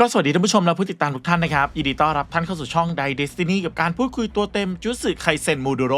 ก็สวัสดีท่านผู้ชมและผู้ติดตามทุกท่านนะครับยินดีต้อนรับท่านเข้าสู่ช่องไดเดสตินีกับการพูดคุยตัวเต็มจุสึไคเซนมูดูโร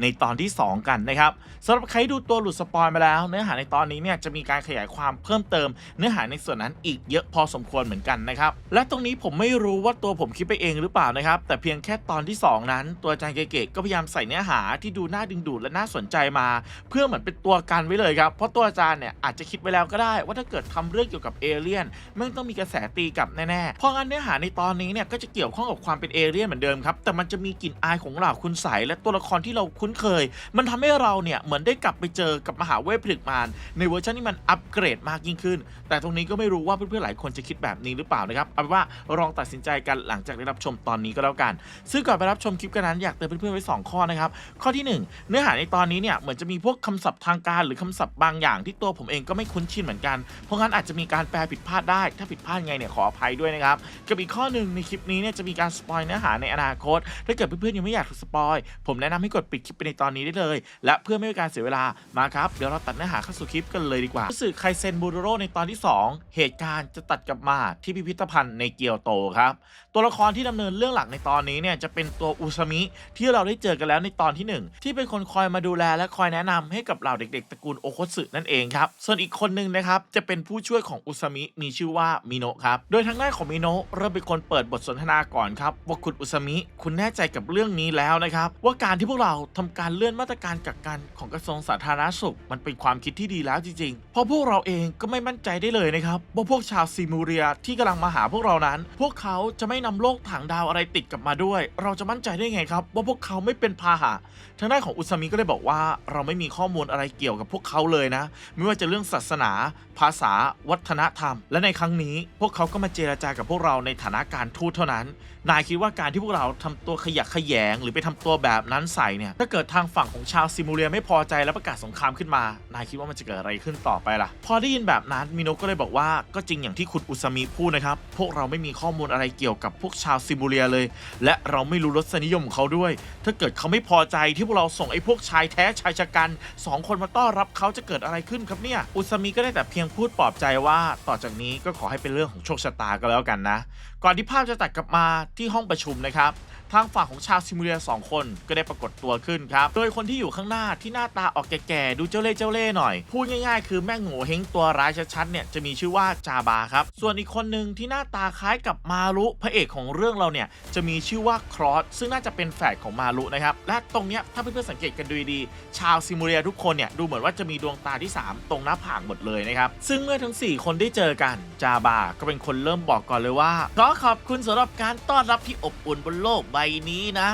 ในตอนที่ 2 กันนะครับสำหรับใครดูตัวหลุดสปอยมาแล้ว เนื้อหาในตอนนี้เนี่ยจะมีการขยายความเพิ่มเติม เนื้อหาในส่วนนั้นอีกเยอะพอสมควรเหมือนกันนะครับและตรงนี้ผมไม่รู้ว่าตัวผมคิดไปเองหรือเปล่านะครับแต่เพียงแค่ตอนที่ 2 นั้น ตัวอาจารย์เกก็พยายามใส่เนื้อหาที่ดูน่าดึงดูดและน่าสนใจมา เพื่อเหมือนเป็นตัวกันไว้เลยครับเพราะตัวอาจารย์เนี่ยอาจจะคิดไว้แล้วก็ได้ ว่าถ้าเกิดทำเรื่องเกี่ยวกับเอเลี่ยนมันต้องมีกระแสตีกับแน่ๆ เพราะงั้นเนื้อหาในตอนนี้เนี่ยก็จะเกี่ยวข้องกับความเป็นเอเลี่ยนเหมือนเดิมครับ แต่มันจะมีกลิ่นอายของเหล่าคุณใสและตัวละครที่เราคุ้นเคย มันทำให้เราเนี่ยเหมือนได้กลับไปเจอกับมหาเวทผลึกมารในเวอร์ชันที่มันอัปเกรดมากยิ่งขึ้น แต่ตรงนี้ก็ไม่รู้ว่าเพื่อนๆหลายคนจะคิดแบบนี้หรือเปล่านะครับเอาเป็นว่าลองตัดสินใจกันหลังจากได้รับชมตอนนี้ก็แล้วกัน ซึ่งก่อนไปรับชมคลิปกันนั้นอยากเตือนเพื่อนๆไว้สองข้อนะครับ ข้อที่หนึ่งเนื้อหาในตอนนี้เนี่ยเหมือนจะมีพวกคำศัพท์ทางการหรือคำศัพท์บางอย่างที่ตัวผมเองก็ไม่คุ้นชินเหมือนกัน เพราะงั้นอาจจะมีการแปลผิดพลาดได้ ถ้าผิดพลาดไงเนี่ยขออภัยด้วยนะครับกับอีกข้อหนึ่งในคลิปนี้เนี่ยจะมีการสปอยเนื้อหาในอนาคต ถ้าเกิดเพื่อนๆยังไม่อยากถูกสปอยผมแนะนำให้กดปิดคลิปไปในตอนนี้ได้เลย และเพื่อไม่ให้การเสียเวลามาครับเดี๋ยวเราตัดเนื้อหาเข้าสู่คลิปกันเลยดีกว่ารู้สึกไคเซนบูโรในตอนที่ 2 เหตุการณ์จะตัดกลับมาที่พิพิธภัณฑ์ในเกียวโตครับตัวละครที่ดำเนินเรื่องหลักในตอนนี้เนี่ยจะเป็นตัวอุซามิที่เราได้เจอกันแล้วในตอนที่หนึ่งที่เป็นคนคอยมาดูแลและคอยแนะนำให้กับเหล่าเด็กๆตระกูลโอโคสึนั่นเองครับส่วนอีกคนนึงนะครับจะเป็นผู้ช่วยของอุซามิมีชื่อว่ามิโนะครับโดยทางด้านของมิโนะเริ่มเป็นคนเปิดบทสนทนาก่อนครับว่าคุณอุซามิ คุณแน่ใจกับเรื่องนี้แล้วนะครับ ว่าการที่พวกเราทำการเลื่อนมาตรการกักกันของกระทรวงสาธารณสุข มันเป็นความคิดที่ดีแล้วจริงๆ เพราะพวกเราเองก็ไม่มั่นใจได้เลยนะครับว่าพวกชาวซีมูเรียที่กำลังมาหาพวกเรานั้น พวกเขาจะไม่นำโรคถังดาวอะไรติดกลับมาด้วย เราจะมั่นใจได้ไงครับ ว่าพวกเขาไม่เป็นพาหะทางด้านของอุซามิก็เลยบอกว่า เราไม่มีข้อมูลอะไรเกี่ยวกับพวกเขาเลยนะ ไม่ว่าจะเรื่องศาสนา ภาษา วัฒนธรรม และในครั้งนี้พวกเขาก็มาเจรจากับพวกเราในฐานะการทูตเท่านั้น นายคิดว่าการที่พวกเราทำตัวขยะขยง หรือไปทำตัวแบบนั้นใส่เนี่ย ถ้าเกิดทางฝั่งของชาวซิมูเรียไม่พอใจและประกาศสงครามขึ้นมา นายคิดว่ามันจะเกิดอะไรขึ้นต่อไปล่ะ พอได้ยินแบบนั้นมิโนะก็เลยบอกว่าก็จริงอย่างที่คุณอุซามิพูดนะครับ พวกเราไม่มีข้อมูลอะไรเกี่ยวกับพวกชาวซิมูเรียเลย และเราไม่รู้รสนิยมของเขาด้วย ถ้าเกิดเขาไม่พอใจที่พวกเราส่งไอ้พวกชายแท้ชายชะกันสองคนมาต้อนรับเขาจะเกิดอะไรขึ้นครับเนี่ย อุซามิก็ได้แต่เพียงพูดปลอบใจว่า ต่อจากนี้ก็ขอให้เป็นเรื่องของโชคชะตาก็แล้วกันนะ ก่อนที่ภาพจะตัดกลับมาที่ห้องประชุมนะครับ ทางฝั่งของชาวซิมูเลียสองคนก็ได้ปรากฏตัวขึ้นครับ โดยคนที่อยู่ข้างหน้าที่หน้าตาออกแก่ๆ ดูเจ้าเล่ห์เจ้าเล่ห์หน่อย พูดง่ายๆ คือแม่งโง่เฮงตัวร้ายชัดๆเนี่ยจะมีชื่อว่าจาบาครับ ส่วนอีกคนหนึ่งที่หน้าตาคล้ายกับมารุพระเอกของเรื่องเราเนี่ยจะมีชื่อว่าครอสซึ่งน่าจะเป็นแฝดของมารุนะครับและตรงเนี้ยถ้าเพื่อนๆสังเกตกันดูดีชาวซิมูเลียทุกคนเนี่ยดูเหมือนว่าจะมีดวงตาที่ 3 ตรงหน้าผากหมดเลยนะครับซึ่งเมื่อทั้ง 4 คนได้เจอกันจาบาก็เป็นคนเริ่มบอกก่อนเลยว่าขอขอบคุณสำหรับการต้อนรับที่อบอุ่นบนโลกใบนี้นะ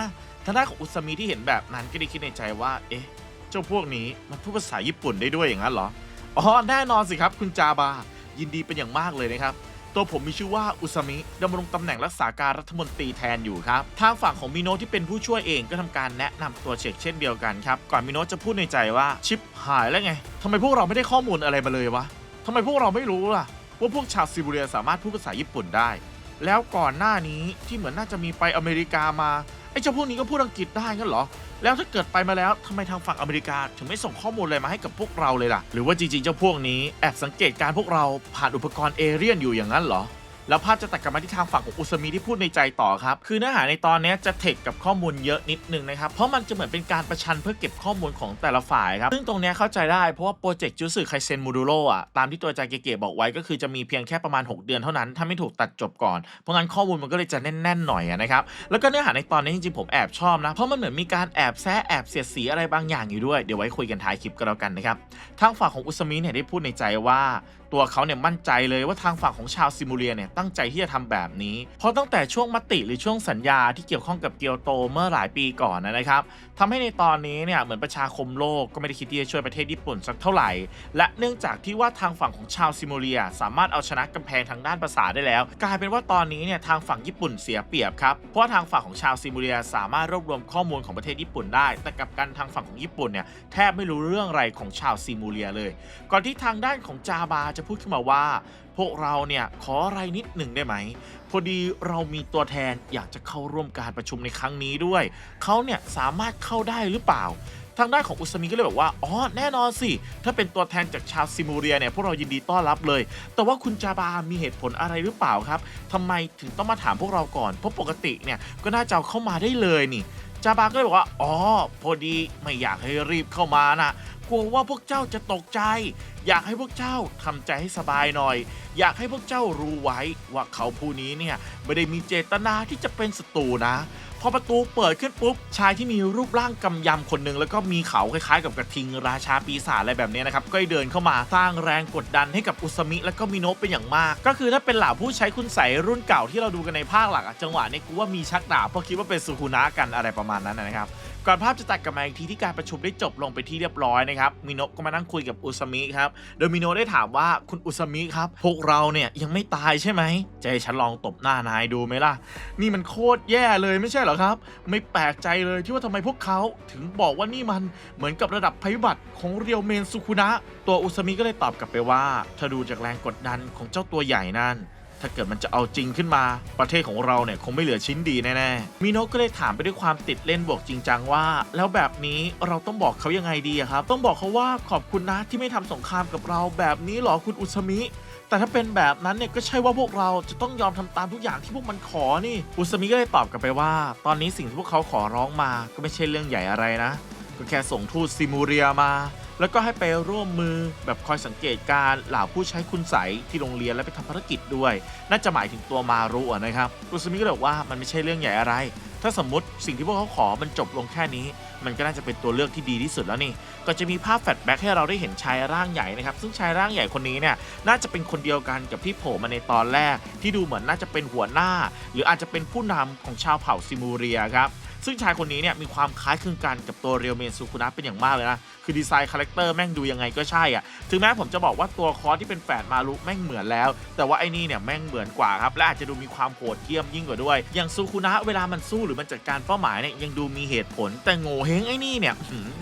ทางด้านของอุซามิที่เห็นแบบนั้นก็ได้คิดในใจว่า เอ๊ะ เจ้าพวกนี้มันพูดภาษาญี่ปุ่นได้ด้วยอย่างนั้นเหรอ อ๋อ แน่นอนสิครับคุณจาบา ยินดีเป็นอย่างมากเลยนะครับ ตัวผมมีชื่อว่าอุซามิดำรงตำแหน่งรักษาการรัฐมนตรีแทนอยู่ครับ ทางฝั่งของมิโนะที่เป็นผู้ช่วยเองก็ทำการแนะนำตัวเช็คเช่นเดียวกันครับ ก่อนมิโนะจะพูดในใจว่าชิปหายแล้วไงทำไมพวกเราไม่ได้ข้อมูลอะไรมาเลยวะทำไมพวกเราไม่รู้ล่ะว่าพวกชาวซิบูเรียสามารถพูดภาษาญี่ปุ่นได้ แล้วก่อนหน้านี้ที่เหมือนน่าจะมีไปอเมริกามาไอ้เจ้าพวกนี้ก็พูดอังกฤษได้งั้นเหรอ แล้วถ้าเกิดไปมาแล้วทำไมทางฝั่งอเมริกาถึงไม่ส่งข้อมูลอะไรมาให้กับพวกเราเลยล่ะ หรือว่าจริงๆเจ้าพวกนี้แอบสังเกตการพวกเราผ่านอุปกรณ์เอเรียนอยู่อย่างนั้นเหรอ แล้วภาพจะตัดกลับมาที่ทางฝั่งของอุซามิที่พูดในใจต่อครับ คือเนื้อหาในตอนนี้จะเทคกับข้อมูลเยอะนิดนึงนะครับ เพราะมันจะเหมือนเป็นการประชันเพื่อเก็บข้อมูลของแต่ละฝ่ายครับ ซึ่งตรงนี้เข้าใจได้เพราะว่าโปรเจกต์จูสึไคเซนมูดูโรอะ ตามที่ตัวอาจารย์เก๋บอกไว้ก็คือจะมีเพียงแค่ประมาณ 6 เดือนเท่านั้น ถ้าไม่ถูกตัดจบก่อน เพราะงั้นข้อมูลมันก็เลยจะแน่นๆหน่อยนะครับ แล้วก็เนื้อหาในตอนนี้จริงๆผมแอบชอบนะ เพราะมันเหมือนมีการแอบแซะแอบเสียดสีอะไรบางอย่างอยู่ด้วย เดี๋ยวไว้คุยกันท้ายคลิปก็แล้วกันนะครับ ทางฝั่งของอุซามิเนี่ยได้พูดในใจว่า ตัวเขาเนี่ยมั่นใจเลยว่าทางฝั่งของชาวซิมูเลียเนี่ยตั้งใจที่จะทำแบบนี้ เพราะตั้งแต่ช่วงมติหรือช่วงสัญญาที่เกี่ยวข้องกับเกียวโตเมื่อหลายปีก่อนนะครับทำให้ในตอนนี้เนี่ยเหมือนประชาคมโลกก็ไม่ได้คิดที่จะช่วยประเทศญี่ปุ่นสักเท่าไหร่ และเนื่องจากที่ว่าทางฝั่งของชาวซิมูเลีย สามารถเอาชนะกำแพงทางด้านภาษาได้แล้ว กลายเป็นว่าตอนนี้เนี่ยทางฝั่งญี่ปุ่นเสียเปรียบครับเพราะว่าทางฝั่งของชาวซิมูเลียสามารถรวบรวมข้อมูลของประเทศญี่ปุ่นได้ แต่กับกันทางฝั่งของญี่ปุ่นเนี่ยแทบไม่รู้เรื่องอะไรของชาวซิมูเลียเลย ก่อนที่ทางด้านของจาบาจะพูดขึ้นมาว่า วกเราเนี่ยขออะไรนิดหนึ่งได้ไหม พอดีเรามีตัวแทนอยากจะเข้าร่วมการประชุมในครั้งนี้ด้วย เขาเนี่ยสามารถเข้าได้หรือเปล่าทางด้านของอุสมิก็เลยบอกว่า อ๋อ แน่นอนสิ ถ้าเป็นตัวแทนจากชาวซิมูเรียเนี่ย พวกเรายินดีต้อนรับเลย แต่ว่าคุณจาบา มีเหตุผลอะไรหรือเปล่าครับทำไมถึงต้องมาถามพวกเราก่อน เพราะปกติเนี่ย ก็น่าจะเอาเข้ามาได้เลยนี่ จาบาก็เลยบอกว่า อ๋อ พอดีไม่อยากให้รีบเข้ามานะ กลัวว่าพวกเจ้าจะตกใจ อยากให้พวกเจ้าทำใจให้สบายหน่อย อยากให้พวกเจ้ารู้ไว้ว่าเขาผู้นี้เนี่ยไม่ได้มีเจตนาที่จะเป็นศัตรูนะพอประตูเปิดขึ้นปุ๊บชายที่มีรูปร่างกำยำคนหนึ่งแล้วก็มีเขาคล้ายๆ กับกระทิงราชาปีศาจอะไรแบบนี้นะครับก็เดินเข้ามาสร้างแรงกดดันให้กับอุสมิและก็มิโนะเป็นอย่างมาก ก็คือถ้าเป็นเหล่าผู้ใช้คุณใสยรุ่นเก่าที่เราดูกันในภาคหลักอะจังหวะนี้กูว่ามีชักดาบเพราะคิดว่าเป็นสุคุนะกันอะไรประมาณนั้นนะครับ ก่อนภาพจะตัดกลับมาอีกทีที่การประชุมได้จบลงไปที่เรียบร้อยนะครับมิโนะก็มานั่งคุยกับอุสมิครับโดยมิโนะได้ถามว่าคุณอุสมิครับ พวกเราเนี่ยยังไม่ตายใช่ไหมจะให้ฉันลองตบหน้านายดูไหมล่ะ นี่มันโคตรแย่เลยไม่ใช่เหรอครับ ไม่แปลกใจเลยที่ว่าทำไมพวกเขาถึงบอกว่านี่มันเหมือนกับระดับภัยพิบัติของเรียวเมนสุคุนะตัวอุสมิก็เลยตอบกลับไปว่าถ้าดูจากแรงกดดันของเจ้าตัวใหญ่นั่น ถ้าเกิดมันจะเอาจริงขึ้นมา ประเทศของเราเนี่ยคงไม่เหลือชิ้นดีแน่ๆมิโนะก็เลยถามไปด้วยความติดเล่นบวกจริงจังว่า แล้วแบบนี้เราต้องบอกเขายังไงดีครับ ต้องบอกเขาว่าขอบคุณนะที่ไม่ทำสงครามกับเราแบบนี้หรอคุณอุสมิแต่ถ้าเป็นแบบนั้นเนี่ยก็ใช่ว่าพวกเราจะต้องยอมทำตามทุกอย่างที่พวกมันขอนี่ อุสมิก็เลยตอบกลับไปว่า ตอนนี้สิ่งที่พวกเขาขอร้องมา ก็ไม่ใช่เรื่องใหญ่อะไรนะ ก็แค่ส่งทูตซิมูเรียมา แล้วก็ให้ไปร่วมมือแบบคอยสังเกตการ์เหล่าผู้ใช้คุณใสที่โรงเรียนและไปทำภารกิจด้วย น่าจะหมายถึงตัวมารุนะครับอุสมิก็เลยบอกว่ามันไม่ใช่เรื่องใหญ่อะไร ถ้าสมมติสิ่งที่พวกเขาขอมันจบลงแค่นี้ มันก็น่าจะเป็นตัวเลือกที่ดีที่สุดแล้วนี่ ก็จะมีภาพแฟลชแบ็กให้เราได้เห็นชายร่างใหญ่นะครับ ซึ่งชายร่างใหญ่คนนี้เนี่ยน่าจะเป็นคนเดียวกันกับที่โผล่มาในตอนแรก ที่ดูเหมือนน่าจะเป็นหัวหน้า หรืออาจจะเป็นผู้นำของชาวเผ่าซิมูเรียครับ ซึ่งชายคนนี้เนี่ยมีความคล้ายคลึงกันกับตัวเรียวเมนซูคุนะเป็นอย่างมากเลยนะ คือดีไซน์คาแรคเตอร์แม่งดูยังไงก็ใช่อะถึงแม้ผมจะบอกว่าตัวคอสที่เป็นแฝดมารุแม่งเหมือนแล้ว แต่ว่าไอ้นี่เนี่ยแม่งเหมือนกว่าครับ และอาจจะดูมีความโหดเหี้ยมยิ่งกว่าด้วย อย่างซูคุนะเวลามันสู้หรือมันจัดการเป้าหมายเนี่ยยังดูมีเหตุผล แต่โง่เฮงไอ้นี่เนี่ย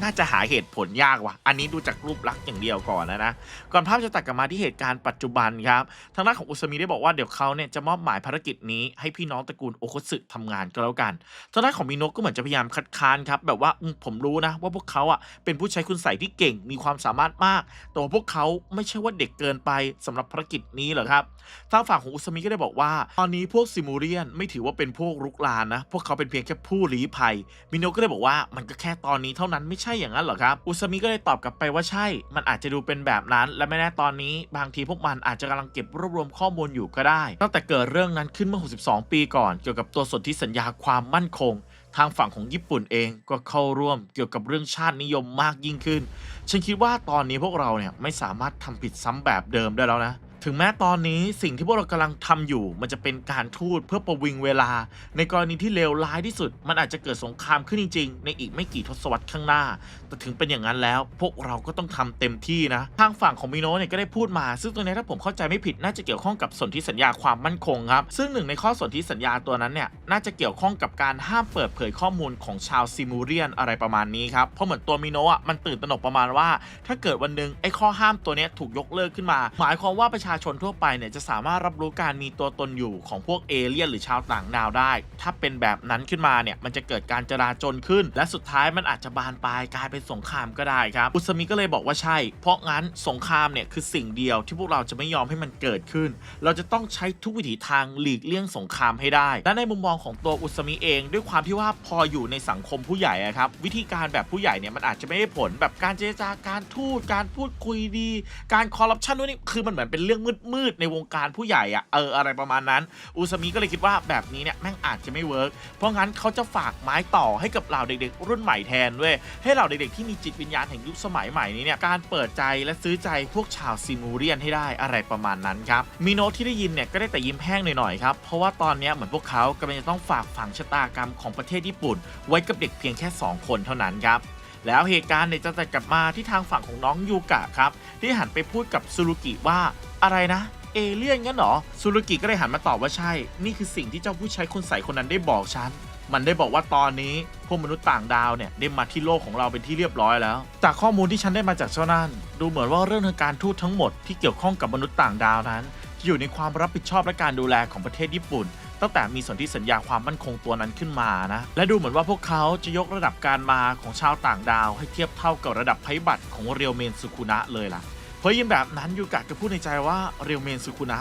น่าจะหาเหตุผลยากว่ะ อันนี้ดูจากรูปลักษณ์อย่างเดียวก่อนนะนะ ก่อนภาพจะตัดกลับมาที่เหตุการณ์ปัจจุบันครับ ทางด้านของอุสมิได้บอกว่าเดี๋ยวเขาเนี่ยจะมอบหมายภารกิจนี้ให้พี่น้องตระกูลโอคุสึทำงานก็แล้วกัน ทางด้านของมิโนก็เหมือนจะพยายามคัดค้านครับแบบว่าผมรู้นะว่าพวกเขาอะเป็นผู้ใช้คุณใส่ที่เก่งมีความสามารถมากแต่ว่าพวกเขาไม่ใช่ว่าเด็กเกินไปสำหรับภารกิจนี้หรอครับทางฝั่งของอุสมิก็ได้บอกว่า ตอนนี้พวกซิมูเรียนไม่ถือว่าเป็นพวกรุกรานนะ พวกเขาเป็นเพียงแค่ผู้ลี้ภัย มิโนก็เลยบอกว่ามันก็แค่ตอนนี้เท่านั้นไม่ใช่อย่างนั้นหรอครับ อุสมิก็เลยตอบกลับไปว่าใช่ มันอาจจะดูเป็นแบบนั้น และไม่แน่ตอนนี้ บางทีพวกมันอาจจะกำลังเก็บรวบรวมข้อมูลอยู่ก็ได้ ตั้งแต่เกิดเรื่องนั้นขึ้นเมื่อ 62 ปีก่อน เกี่ยวกับตัวสนธิสัญญาความมั่นคง ทางฝั่งของญี่ปุ่นเองก็เข้าร่วมเกี่ยวกับเรื่องชาตินิยมมากยิ่งขึ้น ฉันคิดว่าตอนนี้พวกเราเนี่ยไม่สามารถทำผิดซ้ำแบบเดิมได้แล้วนะ ถึงแม้ตอนนี้สิ่งที่พวกเรากำลังทำอยู่ มันจะเป็นการทูตเพื่อประวิงเวลา ในกรณีที่เลวร้ายที่สุด มันอาจจะเกิดสงครามขึ้นจริง ๆ ในอีกไม่กี่ทศวรรษข้างหน้า แต่ถึงเป็นอย่างนั้นแล้ว พวกเราก็ต้องทำเต็มที่นะ ทางฝั่งของมิโนะเนี่ยก็ได้พูดมา ซึ่งตัวนี้ถ้าผมเข้าใจไม่ผิดน่าจะเกี่ยวข้องกับสนธิสัญญาความมั่นคงครับ ซึ่งหนึ่งในข้อสนธิสัญญาตัวนั้นเนี่ยน่าจะเกี่ยวข้องกับการห้ามเปิดเผยข้อมูลของชาวซิมูเรียนอะไรประมาณนี้ครับเพราะเหมือนตัวมิโนะอะมันตื่นตระหนกประมาณว่า ถ้าเกิดวันหนึ่งไอ้ข้อห้ามตัวนี้ถูกยกเลิกขึ้นมา หมายความว่าประชชาชนทั่วไปเนี่ยจะสามารถรับรู้การมีตัวตนอยู่ของพวกเอเลี่ยนหรือชาวต่างดาวได้ ถ้าเป็นแบบนั้นขึ้นมาเนี่ยมันจะเกิดการจราจนขึ้น และสุดท้ายมันอาจจะบานปลายกลายเป็นสงครามก็ได้ครับอุสมิก็เลยบอกว่าใช่ เพราะงั้นสงครามเนี่ยคือสิ่งเดียวที่พวกเราจะไม่ยอมให้มันเกิดขึ้น เราจะต้องใช้ทุกวิถีทางหลีกเลี่ยงสงครามให้ได้ และในมุมมองของตัวอุสมิเอง ด้วยความที่ว่าพออยู่ในสังคมผู้ใหญ่ครับวิธีการแบบผู้ใหญ่เนี่ยมันอาจจะไม่ได้ผลแบบการเจรจาการทูตการพูดคุยดี การคอร์รัปชันนู่นนี่คือมันเหมือนเป็นเรื่องมืดๆในวงการผู้ใหญ่อะเอออะไรประมาณนั้น อุสมิก็เลยคิดว่าแบบนี้เนี่ยแม่งอาจจะไม่เวิร์กเพราะงั้นเขาจะฝากไม้ต่อให้กับเหล่าเด็กๆ รุ่นใหม่แทนด้วย ให้เหล่าเด็กๆที่มีจิตวิญญาณแห่งยุคสมัยใหม่นี้เนี่ยการเปิดใจและซื้อใจพวกชาวซิมูเรียนให้ได้อะไรประมาณนั้นครับมิโนะที่ได้ยินเนี่ยก็ได้แต่ยิ้มแห้งหน่อยๆครับเพราะว่าตอนนี้เหมือนพวกเขากำลังจะต้องฝากฝังชะตากรรมของประเทศญี่ปุ่น ไว้กับเด็กเพียงแค่ 2 คนเท่านั้นครับแล้วเหตุการณ์เนี่ยจะตัดกลับมาที่ทางฝั่งของน้องยูกะครับ ที่หันไปพูดกับซูรุกิว่า อะไรนะ เอเลี่ยนงั้นหรอซูรุกิก็เลยหันมาตอบว่าใช่ นี่คือสิ่งที่เจ้าผู้ใช้คนใส่คนนั้นได้บอกฉันมันได้บอกว่าตอนนี้พวกมนุษย์ต่างดาวเนี่ยได้มาที่โลกของเราเป็นที่เรียบร้อยแล้ว จากข้อมูลที่ฉันได้มาจากเจ้านั่น ดูเหมือนว่าเรื่องทางการทูตทั้งหมดที่เกี่ยวข้องกับมนุษย์ต่างดาวนั้นจะอยู่ในความรับผิดชอบและการดูแลของประเทศญี่ปุ่น ตั้งแต่มีสนธิสัญญาความมั่นคงตัวนั้นขึ้นมานะ และดูเหมือนว่าพวกเขาจะยกระดับการมาของชาวต่างดาว ให้เทียบเท่ากับระดับภัยบัตรของเรียวเมนสุคุนะเลยล่ะ เพราะยิ่งแบบนั้นยูกะก็พูดในใจว่าเรียวเมนสุคุนะ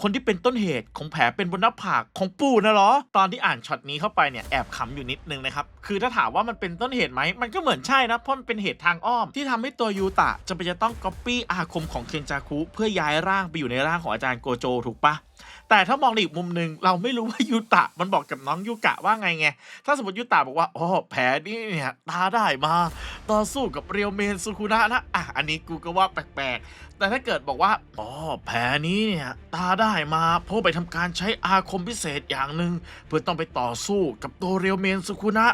คนที่เป็นต้นเหตุของแผลเป็นบนหน้าผากของปู่นะเหรอ ตอนที่อ่านช็อตนี้เข้าไปเนี่ยแอบขำอยู่นิดนึงนะครับ คือถ้าถามว่ามันเป็นต้นเหตุไหม มันก็เหมือนใช่นะ เพราะมันเป็นเหตุทางอ้อม ที่ทำให้ตัวยูตะจะไปนจะต้องก๊อปปี้อาคมของเคนจาคุเพื่อย้ายร่างไปอยู่ในร่างของอาจารย์โกโจถูกปะแต่ถ้ามองในอีกมุมหนึ่งเราไม่รู้ว่ายูตะมันบอกกับน้องยูกะว่าไงไง ถ้าสมมติยูตะบอกว่าอ๋อแผลนี่เนี่ยตาได้มา ต่อสู้กับเรียวเมนสุคุนะนะอะอันนี้กูก็ว่าแปลกๆ แต่ถ้าเกิดบอกว่า อ๋อ แผลนี้เนี่ย ตาได้มาเพราะไปทำการใช้อาคมพิเศษอย่างหนึ่งเพื่อต้องไปต่อสู้กับตัวเรียวเมนสุคุนะ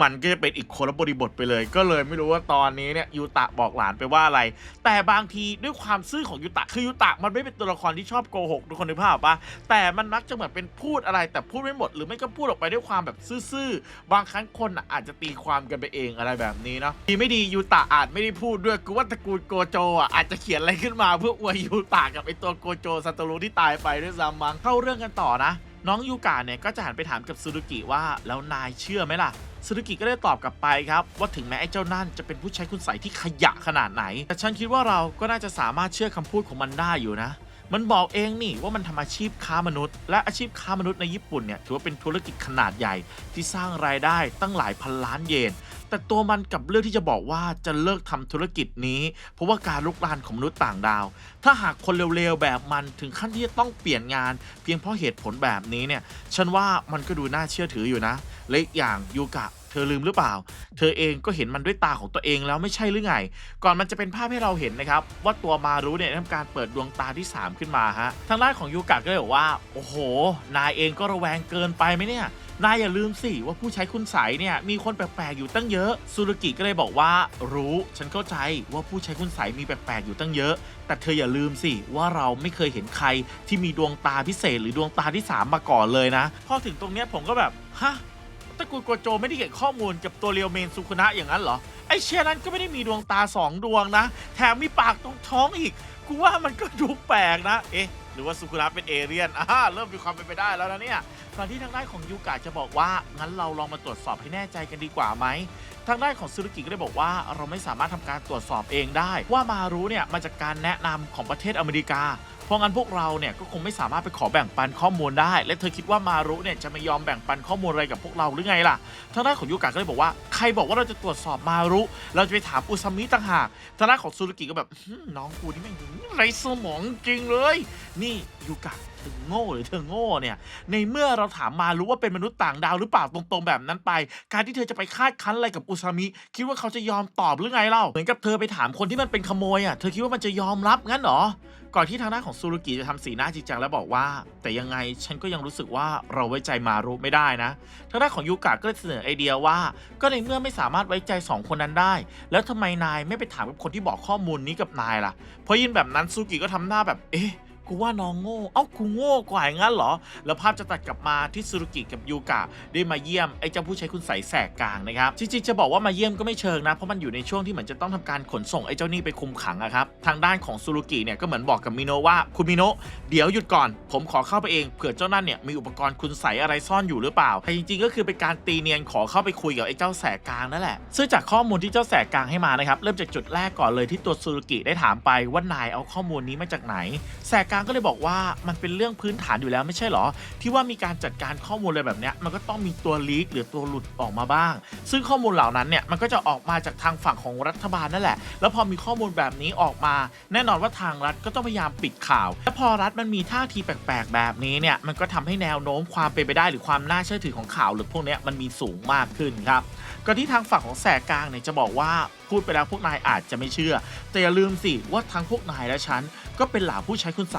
มันก็จะเป็นอีกคนละบริบทไปเลย ก็เลยไม่รู้ว่าตอนนี้เนี่ยยูตะบอกหลานไปว่าอะไร แต่บางทีด้วยความซื่อของยูตะคือยูตะมันไม่เป็นตัวละครที่ชอบโกหกทุกคนนึกภาพออกปะแต่มันมักจะเหมือนเป็นพูดอะไร แต่พูดไม่หมดหรือไม่ก็พูดออกไปด้วยความแบบซื่อๆบางครั้งคนอาจจะตีความกันไปเองอะไรแบบนี้เนาะดีไม่ดียูตะอาจไม่ได้พูดด้วยกูว่าตระกูลโกโจอะอาจจะเขียนอะไรขึ้นมาเพื่ออวยยูตะกับไอตัวโกโจซาโตรุที่ตายไปด้วยซ้ำมั้งเข้าเรื่องกันต่อนะ น้องยูกะเนี่ยก็จะหันไปถามกับซูรุกิว่าแล้วนายเชื่อไหมล่ะซูรุกิก็ได้ตอบกลับไปครับ ว่าถึงแม้ไอ้เจ้านั่นจะเป็นผู้ใช้คุณใสยที่ขยะขนาดไหน แต่ฉันคิดว่าเราก็น่าจะสามารถเชื่อคำพูดของมันได้อยู่นะมันบอกเองนี่ว่ามันทำอาชีพค้ามนุษย์ และอาชีพค้ามนุษย์ในญี่ปุ่นเนี่ยถือว่าเป็นธุรกิจขนาดใหญ่ที่สร้างรายได้ตั้งหลายพันล้านเยน แต่ตัวมันกับเรื่องที่จะบอกว่าจะเลิกทำธุรกิจนี้ เพราะว่าการลุกลานของมนุษย์ต่างดาว ถ้าหากคนเร็วๆแบบมันถึงขั้นที่จะต้องเปลี่ยนงาน เพียงเพราะเหตุผลแบบนี้เนี่ย ฉันว่ามันก็ดูน่าเชื่อถืออยู่นะและอีกอย่างยูกะเธอลืมหรือเปล่า เธอเองก็เห็นมันด้วยตาของตัวเองแล้วไม่ใช่หรือไง ก่อนมันจะเป็นภาพให้เราเห็นนะครับ ว่าตัวมารุเนี่ยทำการเปิดดวงตาที่ 3 ขึ้นมาฮะ ทางด้านของยูกะก็เลยบอกว่า โอ้โห นายเองก็ระแวงเกินไปไหมเนี่ย นายอย่าลืมสิว่าผู้ใช้คุณใสยเนี่ยมีคนแปลกๆอยู่ตั้งเยอะซูรุกิก็เลยบอกว่า รู้ ฉันเข้าใจว่าผู้ใช้คุณใสยมีแปลกๆอยู่ตั้งเยอะ แต่เธออย่าลืมสิว่าเราไม่เคยเห็นใครที่มีดวงตาพิเศษ หรือดวงตาที่ 3 มาก่อนเลยนะ พอถึงตรงเนี้ยผมก็แบบฮะตะกูลโกโจไม่ได้เก็บข้อมูลกับตัวเรียวเมนสุคุนะอย่างนั้นเหรอไอเชียนั้นก็ไม่ได้มีดวงตาสองดวงนะ แถมมีปากตรงท้องอีกกูว่ามันก็ดูแปลกนะ เอ๊ะ รือว่าสุคุระเป็นเอเรียนอ่าเริ่มมีความเป็นไปได้แล้วนะเนี่ยก่อนที่ทางด้านของยูกะจะบอกว่า งั้นเราลองมาตรวจสอบให้แน่ใจกันดีกว่าไหมทางด้านของซูรุกิก็ได้บอกว่าเราไม่สามารถทำการตรวจสอบเองได้ ว่ามารู้เนี่ยมาจากการแนะนำของประเทศอเมริกา ราะงั้นพวกเราเนี่ยก็คงไม่สามารถไปขอแบ่งปันข้อมูลได้ และเธอคิดว่ามารุเนี่ยจะไม่ยอมแบ่งปันข้อมูลอะไรกับพวกเราหรือไงล่ะทางด้านของยูกะก็เลยบอกว่าใครบอกว่าเราจะตรวจสอบมารุ เราจะไปถามอุซามิต่างหากทางด้านของซูรุกิก็แบบน้องกูนี่แม่งไรสมองจริงเลย นี่ยูกะ เธอโง่หรือเธอโง่เนี่ย ในเมื่อเราถามมารู้ว่าเป็นมนุษย์ต่างดาวหรือเปล่าตรงๆแบบนั้นไป การที่เธอจะไปคาดคั้นอะไรกับอุซามิ คิดว่าเขาจะยอมตอบหรือไงเล่าเหมือนกับเธอไปถามคนที่มันเป็นขโมยอะเธอคิดว่ามันจะยอมรับงั้นหรอก่อนที่ทางด้านของซูรุกิจะทำสีหน้าจริงจังแล้วบอกว่า แต่ยังไงฉันก็ยังรู้สึกว่าเราไว้ใจมารุไม่ได้นะทางด้านของยูกะก็เลยเสนอไอเดียว่า ก็ในเมื่อไม่สามารถไว้ใจสองคนนั้นได้ แล้วทำไมนายไม่ไปถามกับคนที่บอกข้อมูลนี้กับนายล่ะพอยินแบบนั้นซูกิก็ทำหน้าแบบเอ๊ะ กูว่าน้องโง่ เอ้ากูโง่กว่าอย่างนั้นเหรอ แล้วภาพจะตัดกลับมาที่ซูรุกิกับยูกะได้มาเยี่ยมไอ้เจ้าผู้ใช้คุณใสแสกกลางนะครับจริงๆจะบอกว่ามาเยี่ยมก็ไม่เชิงนะ เพราะมันอยู่ในช่วงที่เหมือนจะต้องทำการขนส่งไอ้เจ้านี่ไปคุมขังอะครับทางด้านของซูรุกิเนี่ยก็เหมือนบอกกับมิโนะว่าคุณมิโนะเดี๋ยวหยุดก่อน ผมขอเข้าไปเองเผื่อเจ้านั่นเนี่ยมีอุปกรณ์คุณใสอะไรซ่อนอยู่หรือเปล่าแต่จริงๆก็คือเป็นการตีเนียนขอเข้าไปคุยกับไอ้เจ้าแสกกลางนั่นแหละซึ่งจากข้อมูลที่เจ้าแสกกลางให้มานะครับเริ่มจากจุดแรกก่อนเลยที่ตัวซูรุกิได้ถามไปว่านายเอาข้อมูลนี้มาจากไหนแสกกลางก็เลยบอกว่ามันเป็นเรื่องพื้นฐานอยู่แล้วไม่ใช่หรอ ที่ว่ามีการจัดการข้อมูลอะไรแบบนี้มันก็ต้องมีตัวลีกหรือตัวหลุดออกมาบ้าง ซึ่งข้อมูลเหล่านั้นเนี่ยมันก็จะออกมาจากทางฝั่งของรัฐบาลนั่นแหละ แล้วพอมีข้อมูลแบบนี้ออกมา แน่นอนว่าทางรัฐก็ต้องพยายามปิดข่าว และพอรัฐมันมีท่าทีแปลกๆ แบบนี้เนี่ยมันก็ทำให้แนวโน้มความเป็นไปได้หรือความน่าเชื่อถือของข่าวหรือพวกนี้มันมีสูงมากขึ้นครับก่อนที่ทางฝั่งของแสกกลางเนี่ยจะบอกว่าพูดไปแล้วพวกนายอาจจะไม่เชื่อ แต่อย่าลืมสิว่าทั้งพวกนายและฉัน ก็เป็นเหล่าผู้ใช้คุณใส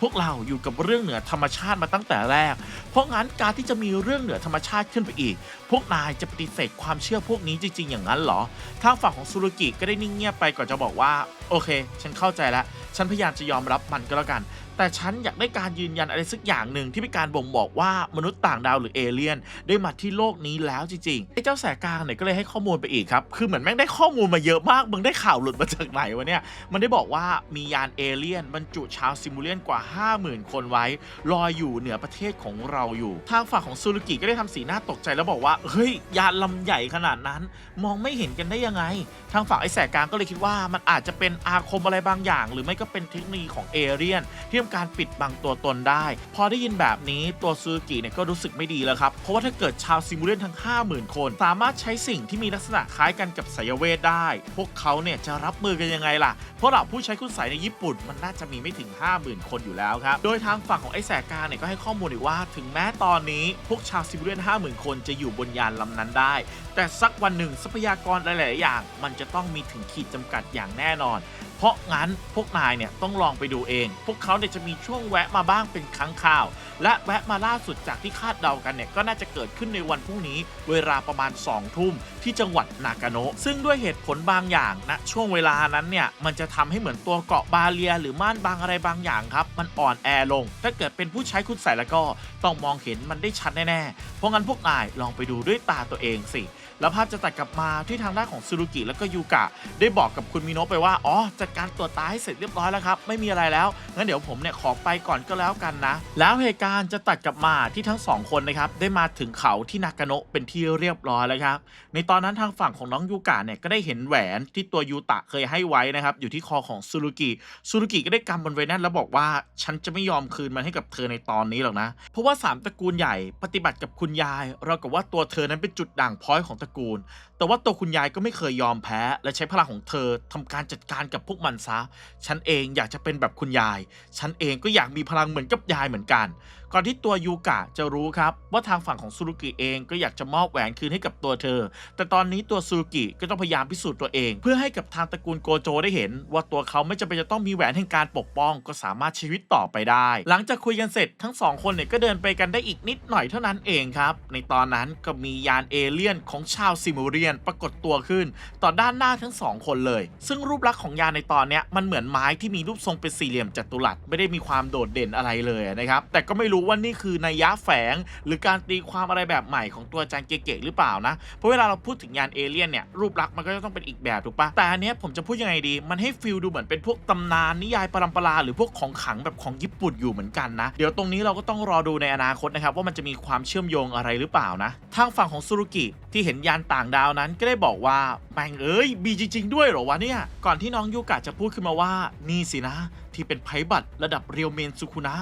พวกเราอยู่กับเรื่องเหนือธรรมชาติมาตั้งแต่แรก เพราะงั้นการที่จะมีเรื่องเหนือธรรมชาติขึ้นไปอีก พวกนายจะปฏิเสธความเชื่อพวกนี้จริง ๆ อย่างนั้นเหรอ ทางฝั่งของซูรุกิก็ได้นิ่งเงียบไปก่อนจะบอกว่า โอเค ฉันเข้าใจแล้ว ฉันพยายามจะยอมรับมันก็แล้วกัน แต่ฉันอยากได้การยืนยันอะไรสักอย่างหนึ่งที่เป็นการบ่งบอกว่ามนุษย์ต่างดาวหรือเอเลี่ยน ได้มาที่โลกนี้แล้วจริงๆไอ้เจ้าแสกกลางเนี่ยก็เลยให้ข้อมูลไปอีกครับ คือเหมือนแม่งได้ข้อมูลมาเยอะมาก มึงได้ข่าวหลุดมาจากไหนวะเนี่ย มันได้บอกว่ามียานเอเลี่ยนบรรจุชาวซิมูเลียนกว่า50,000 คนไว้ลอยอยู่เหนือประเทศของเราอยู่ ทางฝั่งของซูรุกิก็ได้ทำสีหน้าตกใจแล้วบอกว่า เฮ้ย ยานลำใหญ่ขนาดนั้น มองไม่เห็นกันได้ยังไง ทางฝั่งไอ้แสกกลางก็เลยคิดว่ามันอาจจะเป็นอาคมอะไรบางอย่าง หรือไม่ก็เป็นเทคโนโลยีของเอเลี่ยนที่ทำการปิดบังตัวตนได้ พอได้ยินแบบนี้ตัวซูซูกิเนี่ยก็รู้สึกไม่ดีแล้วครับ เพราะว่าถ้าเกิดชาวซิมูเลียนทั้ง 50,000 คน สามารถใช้สิ่งที่มีลักษณะคล้ายกันกับไสยเวทได้ พวกเขาเนี่ยจะรับมือกันยังไงล่ะ เพราะเหล่าผู้ใช้คุณใสยในญี่ปุ่นมันน่าจะมีไม่ถึง 50,000 คนอยู่แล้วครับ โดยทางฝั่งของไอ้แสกาเนี่ยก็ให้ข้อมูลอีกว่า ถึงแม้ตอนนี้พวกชาวซิบูเลียน50,000 คนจะอยู่บนยานลำนั้นได้ แต่สักวันหนึ่งทรัพยากรหลาย ๆ อย่าง มันจะต้องมีถึงขีดจำกัดอย่างแน่นอน เพราะงั้นพวกนายเนี่ยต้องลองไปดูเอง พวกเขาเนี่ยจะมีช่วงแวะมาบ้างเป็นครั้งคราว และแวะมาล่าสุดจากที่คาดเดากันเนี่ยก็น่าจะเกิดขึ้นในวันพรุ่งนี้ เวลาประมาณ2ทุ่มที่จังหวัดนากาโนะซึ่งด้วยเหตุผลบางอย่างนะช่วงเวลานั้นเนี่ยมันจะทำให้เหมือนตัวเกาะบาเลีย หรือม่านบางอะไรบางอย่างครับ มันอ่อนแอลง ถ้าเกิดเป็นผู้ใช้คุณใส่แล้วก็ต้องมองเห็นมันได้ชัดแน่ๆเพราะงั้นพวกนายลองไปดูด้วยตาตัวเองสิ แล้วภาพจะตัดกลับมาที่ทางด้านของซูรุกิแล้วก็ยูกะ ได้บอกกับคุณมิโนะไปว่า อ๋อจัดการตรวจตาให้เสร็จเรียบร้อยแล้วครับ ไม่มีอะไรแล้ว งั้นเดี๋ยวผมเนี่ยขอไปก่อนก็แล้วกันนะ แล้วเหตุการณ์จะตัดกลับมาที่ทั้งสองคนนะครับ ได้มาถึงเขาที่นากาโนะเป็นที่เรียบร้อยแล้วครับ ในตอนนั้นทางฝั่งของน้องยูกะเนี่ยก็ได้เห็นแหวนที่ตัวยูตะเคยให้ไว้นะครับอยู่ที่คอของซูรุกิซูรุกิก็ได้กำมันไว้แนั่นแล้วบอกว่าฉันจะไม่ยอมคืนมันให้กับเธอในตอนนี้หรอกนะ เพราะว่าสามตระกูลใหญ่ปฏิบัติกับคุณยาย เรากับว่าตัวเธอนั้นเป็นจุดด่างพ้อยของตระกูล แต่ว่าตัวคุณยายก็ไม่เคยยอมแพ้ และใช้พลังของเธอทำการจัดการกับพวกมันซะ ฉันเองอยากจะเป็นแบบคุณยาย ฉันเองก็อยากมีพลังเหมือนกับยายเหมือนกัน ก่อนที่ตัวยูกะจะรู้ครับ ว่าทางฝั่งของซูรุกิเองก็อยากจะมอบแหวนคืนให้กับตัวเธอ แต่ตอนนี้ตัวซูรุกิก็ต้องพยายามพิสูจน์ตัวเอง เพื่อให้กับทางตระกูลโกโจได้เห็น ว่าตัวเขาไม่จำเป็นจะต้องมีแหวนแห่งการปกป้อง ก็สามารถชีวิตต่อไปได้ หลังจากคุยกันเสร็จทั้งสองคนเนี่ยก็เดินไปกันได้อีกนิดหน่อยเท่านั้นเองครับ ในตอนนั้นก็มียานเอเลี่ยนของชาวซิมูเรียนปรากฏตัวขึ้น ต่อด้านหน้าทั้งสองคนเลย ซึ่งรูปลักษณ์ของยานในตอนนี้มันเหมือนไม้ที่มีรูปทรงเป็นสี่เหลี่ยมจัตุรัสไม่ได้มีความโดดเด่นอะไรเลยนะครับแต่ก็ไม่รู้ว่านี่คือนัยยะแฝง หรือการตีความอะไรแบบใหม่ของตัวจารย์เก๋ๆหรือเปล่านะเพราะเวลาเราพูดถึงยานเอเลี่ยนเนี่ยรูปลักษณ์มันก็จะต้องเป็นอีกแบบถูกปะแต่อันเนี้ยผมจะพูดยังไงดี มันให้ฟิลดูเหมือนเป็นพวกตำนานนิยายปรัมปราหรือพวกของขังแบบของญี่ปุ่นอยู่เหมือนกันนะ เดี๋ยวตรงนี้เราก็ต้องรอดูในอนาคตนะครับว่ามันจะมีความเชื่อมโยงอะไรหรือเปล่านะทางฝั่งของซูรุกิที่เห็นยานต่างดาวนั้นก็ได้บอกว่าแม่งเอ้ยมีจริง ๆ ด้วยเหรอวะเนี่ย ก่อนที่น้องยูกะจะพูดขึ้นมาว่า นี่สินะ ที่เป็นไพ่บัตรระดับเรียวเมนสุคุนะ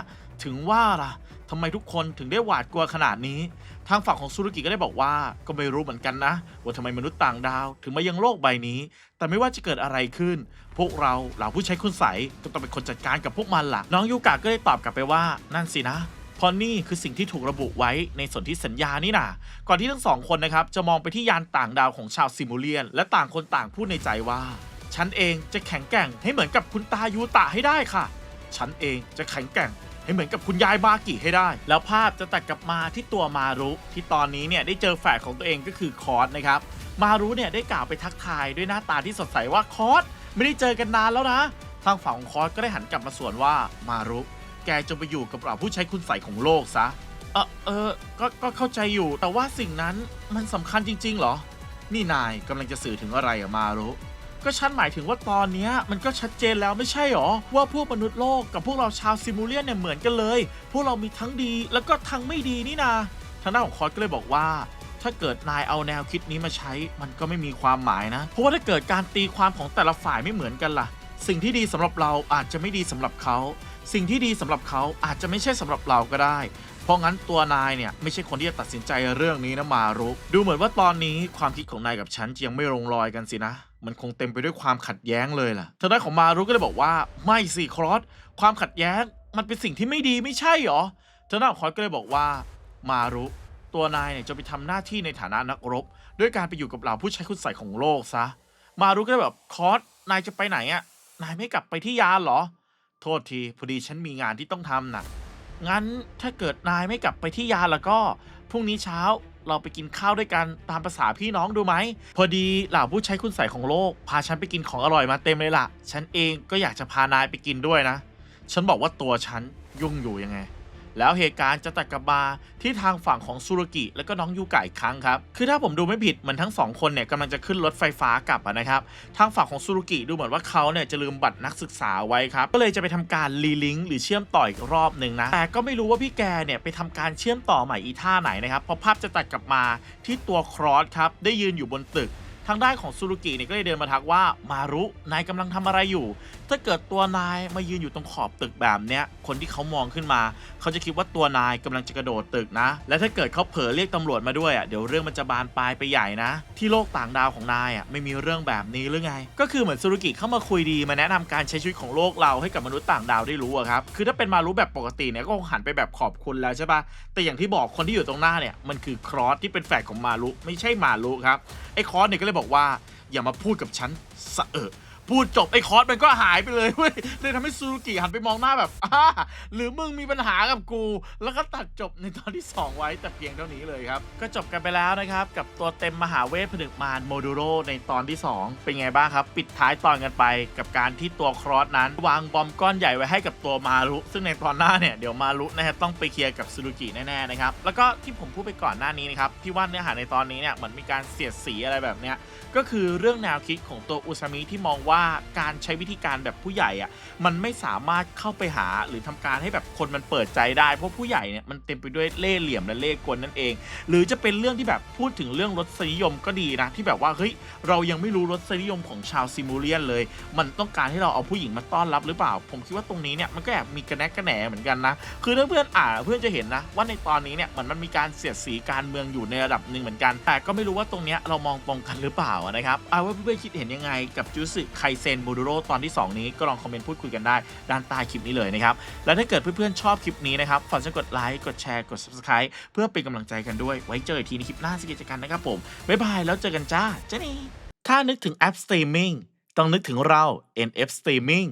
ถึงว่าล่ะทำไมทุกคนถึงได้หวาดกลัวขนาดนี้ ทางฝั่งของซูรุกิก็ได้บอกว่า ก็ไม่รู้เหมือนกันนะ ว่าทำไมมนุษย์ต่างดาว ถึงมายังโลกใบนี้ แต่ไม่ว่าจะเกิดอะไรขึ้น พวกเราเหล่าผู้ใช้คุณใสยก็ต้องเป็นคนจัดการกับพวกมันล่ะ น้องยูกะก็ได้ตอบกลับไปว่า นั่นสินะ เพราะนี่คือสิ่งที่ถูกระบุไว้ในสนธิสัญญานี่นะก่อนที่ทั้งสองคนนะครับจะมองไปที่ยานต่างดาวของชาวซิมูเลียน และต่างคนต่างพูดในใจว่า ฉันเองจะแข็งแกร่งให้เหมือนกับคุณตายูตะให้ได้ค่ะ ฉันเองจะแข็งแกร่งให้เหมือนกับคุณยายบากิให้ได้ แล้วภาพจะตัดกลับมาที่ตัวมารุที่ตอนนี้เนี่ยได้เจอแฝดของตัวเองก็คือคอสนะครับมารุเนี่ยได้กล่าวไปทักทายด้วยหน้าตาที่สดใสว่าคอสไม่ได้เจอกันนานแล้วนะ ทางฝั่งของคอสก็ได้หันกลับมาสวนว่ามารุ แกจงไปอยู่กับเหล่าผู้ใช้คุณใสยของโลกซะ เออเออก็ก็เข้าใจอยู่ แต่ว่าสิ่งนั้นมันสำคัญจริง ๆ เหรอ นี่นายกำลังจะสื่อถึงอะไรอะมารุก็ฉันหมายถึงว่าตอนเนี้ยมันก็ชัดเจนแล้วไม่ใช่หรอ ว่าพวกมนุษย์โลกกับพวกเราชาวซิมูเลียนเนี่ยเหมือนกันเลย พวกเรามีทั้งดีแล้วก็ทั้งไม่ดีนี่นาทางด้านของคอร์สก็เลยบอกว่า ถ้าเกิดนายเอาแนวคิดนี้มาใช้ มันก็ไม่มีความหมายนะ เพราะว่าถ้าเกิดการตีความของแต่ละฝ่ายไม่เหมือนกันล่ะ สิ่งที่ดีสำหรับเราอาจจะไม่ดีสำหรับเขา สิ่งที่ดีสำหรับเขาอาจจะไม่ใช่สำหรับเราก็ได้ เพราะงั้นตัวนายเนี่ยไม่ใช่คนที่จะตัดสินใจเรื่องนี้นะมารุดูเหมือนว่าตอนนี้ความคิดของนายกับฉันยังไม่ลงรอยกันสินะ มันคงเต็มไปด้วยความขัดแย้งเลยล่ะทางด้านของมารุก็เลยบอกว่าไม่สิครอสความขัดแย้งมันเป็นสิ่งที่ไม่ดีไม่ใช่หรอทางด้านของครอสก็เลยบอกว่ามารุตัวนายเนี่ยจะไปทำหน้าที่ในฐานะนักรบ ด้วยการไปอยู่กับเหล่าผู้ใช้คุณใส่ของโลกซะ มารุก็เลยแบบคอสนายจะไปไหนอะนายไม่กลับไปที่ยานหรอ โทษทีพอดีฉันมีงานที่ต้องทำน่ะ งั้นถ้าเกิดนายไม่กลับไปที่ยาแล้วก็พรุ่งนี้เช้าเราไปกินข้าวด้วยกันตามภาษาพี่น้องดูไหม พอดีเหล่าผู้ใช้คุณใส่ของโลก พาฉันไปกินของอร่อยมาเต็มเลยล่ะ ฉันเองก็อยากจะพานายไปกินด้วยนะ ฉันบอกว่าตัวฉันยุ่งอยู่ยังไง แล้วเหตุการณ์จะตัดกลับมาที่ทางฝั่งของซูรุกิและก็น้องยูไกะอีกครั้งครับคือถ้าผมดูไม่ผิดเหมือนทั้งสองคนเนี่ยกำลังจะขึ้นรถไฟฟ้ากลับนะครับทางฝั่งของซูรุกิดูเหมือนว่าเขาเนี่ยจะลืมบัตรนักศึกษาไว้ครับก็เลยจะไปทำการรีลิงก์หรือเชื่อมต่ออีกรอบหนึ่งนะแต่ก็ไม่รู้ว่าพี่แกเนี่ยไปทำการเชื่อมต่อใหม่อีท่าไหนนะครับเพราะภาพจะตัดกลับมาที่ตัวครอสครับได้ยืนอยู่บนตึกทางด้านของซูรุกิเนี่ยก็เลยเดินมาทักว่ามารุนายกำลังทำอะไรอยู่ ถ้าเกิดตัวนายมายืนอยู่ตรงขอบตึกแบบเนี้ย คนที่เขามองขึ้นมา เขาจะคิดว่าตัวนายกำลังจะกระโดดตึกนะ และถ้าเกิดเขาเผลอเรียกตำรวจมาด้วยอะเดี๋ยวเรื่องมันจะบานปลายไปใหญ่นะ ที่โลกต่างดาวของนายอะไม่มีเรื่องแบบนี้หรือไง ก็คือเหมือนซูรุกิเข้ามาคุยดีมาแนะนำการใช้ชีวิตของโลกเราให้กับมนุษย์ต่างดาวได้รู้อะครับคือถ้าเป็นมารู้แบบปกติเนี่ยก็คงหันไปแบบขอบคุณแล้วใช่ปะแต่อย่างที่บอกคนที่อยู่ตรงหน้าเนี่ยมันคือครอสที่เป็นแฝดของมารุไม่ใช่มารุครับไอ้ครอสเนี่ยก็เลยบอกว่าอย่ามาพูดกับฉันสะเอะ พูดจบไอ้คอร์สมันก็หายไปเลยเว้ยเลยทำให้ซูรุกิหันไปมองหน้าแบบอ้าหรือมึงมีปัญหากับกู แล้วก็ตัดจบในตอนที่ 2 ไว้แต่เพียงเท่านี้เลยครับ ก็จบกันไปแล้วนะครับ กับตัวเต็มมหาเวทผนึกมารโมดูโรในตอนที่ 2 เป็นไงบ้างครับ ปิดท้ายตอนกันไปกับการที่ตัวครอสนั้น วางบอมก้อนใหญ่ไว้ให้กับตัวมารุซึ่งในตอนหน้าเนี่ยเดี๋ยวมารุนะฮะต้องไปเคลียร์กับซูรุกิแน่ๆนะครับแล้วก็ที่ผมพูดไปก่อนหน้านี้นะครับที่ว่าเนื้อหาในตอนนี้เนี่ยเหมือนมีการเสียดสีอะไรแบบเนี้ยก็คือเรื่องแนวคิดของตัวอุซามิที่มองว่าการใช้วิธีการแบบผู้ใหญ่อะมันไม่สามารถเข้าไปหาหรือทำการให้แบบคนมันเปิดใจได้ เพราะผู้ใหญ่เนี่ยมันเต็มไปด้วยเล่ห์เหลี่ยมและเล่ห์กลนั่นเอง หรือจะเป็นเรื่องที่แบบพูดถึงเรื่องรสนิยมก็ดีนะ ที่แบบว่าเฮ้ยเรายังไม่รู้รสนิยมของชาวซิมูเลียนเลย มันต้องการให้เราเอาผู้หญิงมาต้อนรับหรือเปล่า ผมคิดว่าตรงนี้เนี่ยมันก็แอบมีกระแนกกระแหนเหมือนกันนะคือถ้าเพื่อนอ่านเพื่อนจะเห็นนะว่าในตอนนี้เนี่ยมันมันมีการเสียดสีการเมืองอยู่ในระดับหนึ่งเหมือนกัน แต่ก็ไม่รู้ว่าตรงเนี้ยเรามองตรงกันหรือเปล่านะครับเอาว่าเพื่อนๆคิดเห็นยังไงกับจูสึไคเซนบูดูโรตอนที่ 2 นี้ก็ลองคอมเมนต์พูดคุยกันได้ด้านใต้คลิปนี้เลยนะครับ และถ้าเกิดเพื่อนๆชอบคลิปนี้นะครับฝากช่วยกดไลค์กดแชร์กด subscribe เพื่อเป็นกำลังใจกันด้วยไว้เจออีกทีในคลิปหน้าสกิจกันนะครับผมบ๊ายบายแล้วเจอกันจ้าเจนี่ถ้านึกถึงแอปสตรีมมิ่งต้องนึกถึงเรา NF Streaming